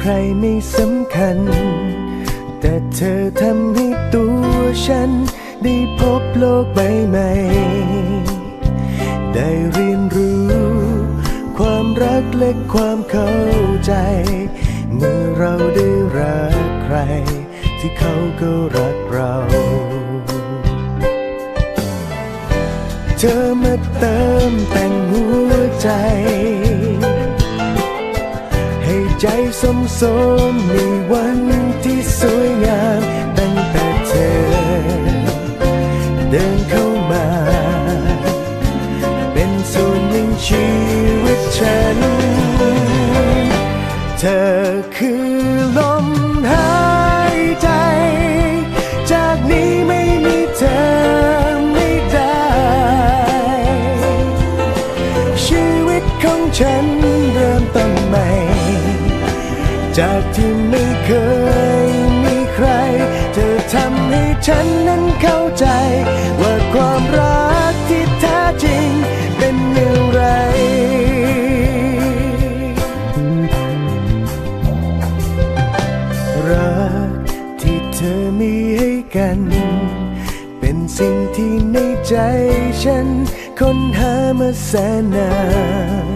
ใครไม่สำคัญ แต่เธอทำให้ตัวฉัน ได้พบโลกใบใหม่ ได้เรียนรู้ ความรักและความเข้าใจ เมื่อเราได้รักใคร ที่เขาก็รักเรา เธอมาเติมแต่งหัวใจ ใจสมสมในวันที่สวยงามตั้งแต่เธอ เดินเข้ามา เป็นส่วนหนึ่งชีวิตฉัน เธอคือลมหายใจ จากนี้ไม่มีเธอไม่ได้ ชีวิตของฉันเริ่มต้นใหม่ จากที่ไม่เคยมีใคร เธอทำให้ฉันนั้นเข้าใจ ว่าความรักที่แท้จริงเป็นอย่างไร รักที่เธอมีให้กัน เป็นสิ่งที่ในใจฉันค้นหามาแสนนาน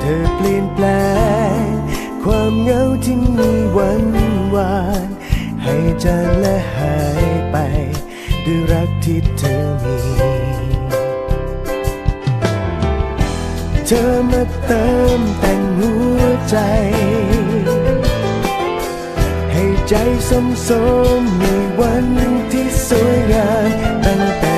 เธอเปลี่ยนแปลง ความเหงาที่มีวันวานให้จางและหายไป ด้วยรักที่เธอมี เธอมาเติมแต่งหัวใจ ให้ใจสมสมในวันที่สวยงามตั้งแต่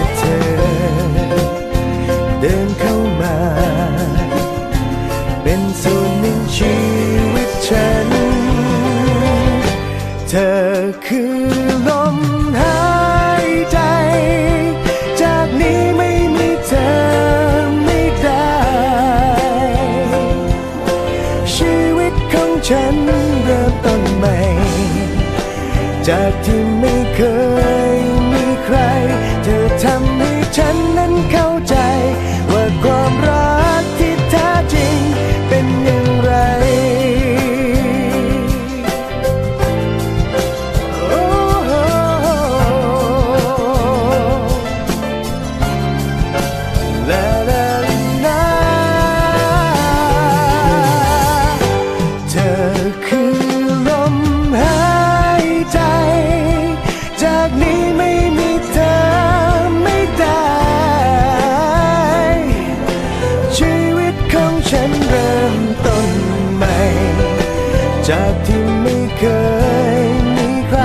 จ จากที่ไม่เคยมีใคร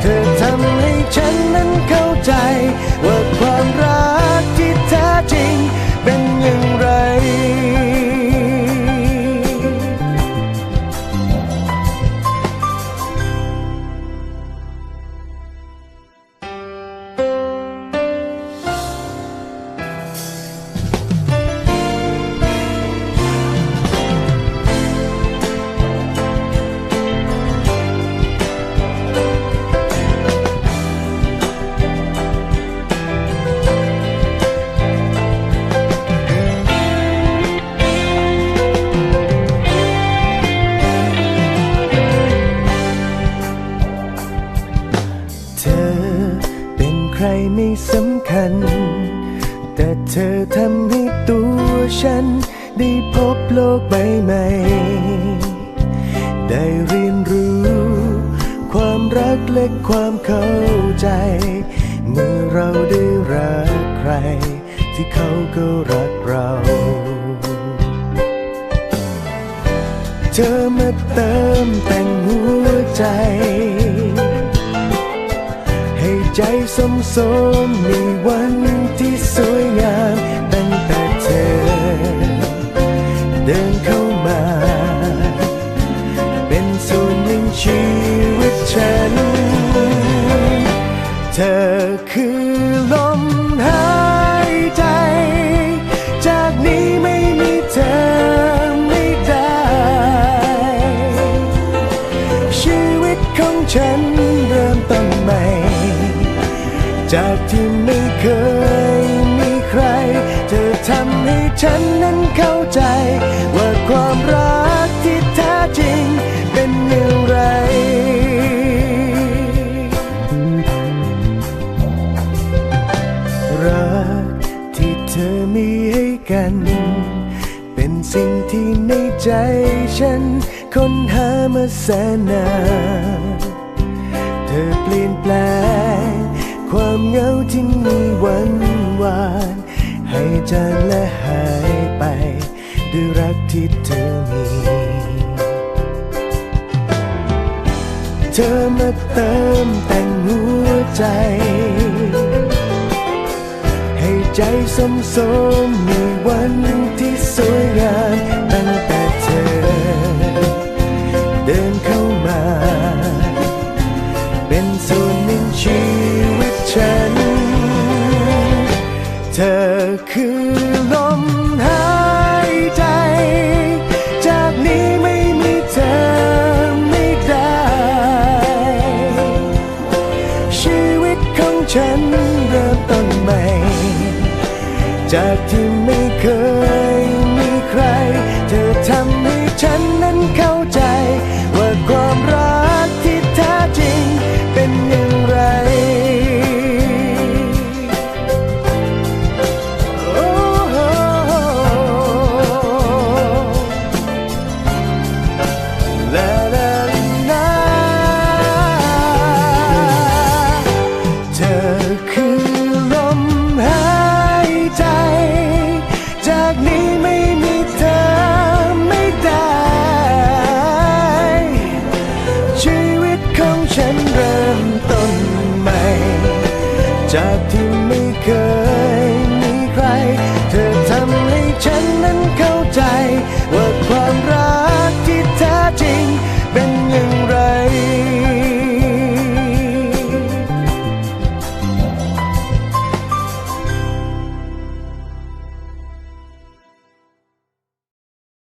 เธอทำให้ฉันนั้นเข้าใจว่า ใครไม่สำคัญ แต่เธอทำให้ตัวฉัน ได้พบโลกใบใหม่ ได้เรียนรู้ ความรักและความเข้าใจ เมื่อเราได้รักใคร ที่เขาก็รักเรา เธอมาเติมแต่งหัวใจ ใจสมสมในวันที่สวยงามตั้งแต่เธอ เดินเข้ามา เป็นส่วนหนึ่งชีวิตฉัน เธอคือลมหายใจ จากนี้ไม่มีเธอไม่ได้ ชีวิตของฉันเริ่มต้นใหม่ จากที่ไม่เคยมีใคร เธอทำให้ฉันนั้นเข้าใจ ว่าความรักที่แท้จริงเป็นอย่างไร รักที่เธอมีให้กัน เป็นสิ่งที่ในใจฉันค้นหามาแสนนาน วันวานให้จันและหายไป ด้วยรักที่เธอมี เธอมาเติมแต่งหัวใจ ให้ใจสมสมมีวันที่สวยงามตั้งแต่ Jatuh